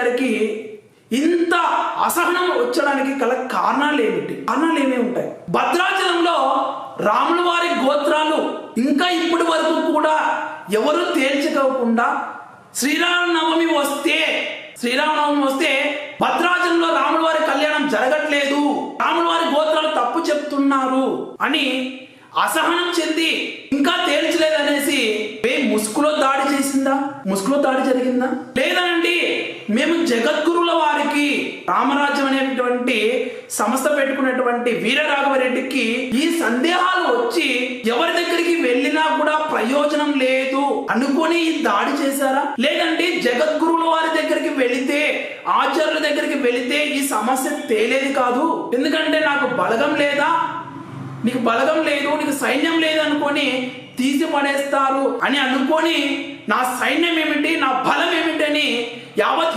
గారికి ఇంత అసహనం వచ్చడానికి గల కారణాలు ఏమిటి కారణాలు ఏమేమి ఉంటాయి. భద్రాచలంలో రాముల వారి గోత్రాలు ఇంకా ఇప్పటి వరకు కూడా ఎవరు తేల్చుకోకుండా శ్రీరామనవమి వస్తే శ్రీరామనవమి వస్తే భద్రాచలంలో రాముల వారి కళ్యాణం జరగట్లేదు. రాముల వారి గోత్రాలు తప్పు చెప్తున్నారు అని అసహనం చెంది ఇంకా తే ఏ ముసుగులో దాడి చేసిందా ముసుగులో దాడి జరిగిందా? లేదండి. మేము జగద్గురుల వారికి రామరాజ్యం అనేటువంటి సంస్థ పెట్టుకున్నటువంటి వీరరాఘవరెడ్డికి ఈ సందేహాలు వచ్చి ఎవరి దగ్గరికి వెళ్ళినా కూడా ప్రయోజనం లేదు అనుకొని ఈ దాడి చేశారా? లేదంటే జగద్గురుల వారి దగ్గరికి వెళితే ఆచార్యుల దగ్గరికి వెళితే ఈ సమస్య తేలేది కాదు. ఎందుకంటే నాకు బలగం లేదా? నీకు బలగం లేదు నీకు సైన్యం లేదు అనుకొని తీసిపడేస్తారు అని అనుకొని నా సైన్యం ఏమిటి నా బలం ఏమిటి అని యావత్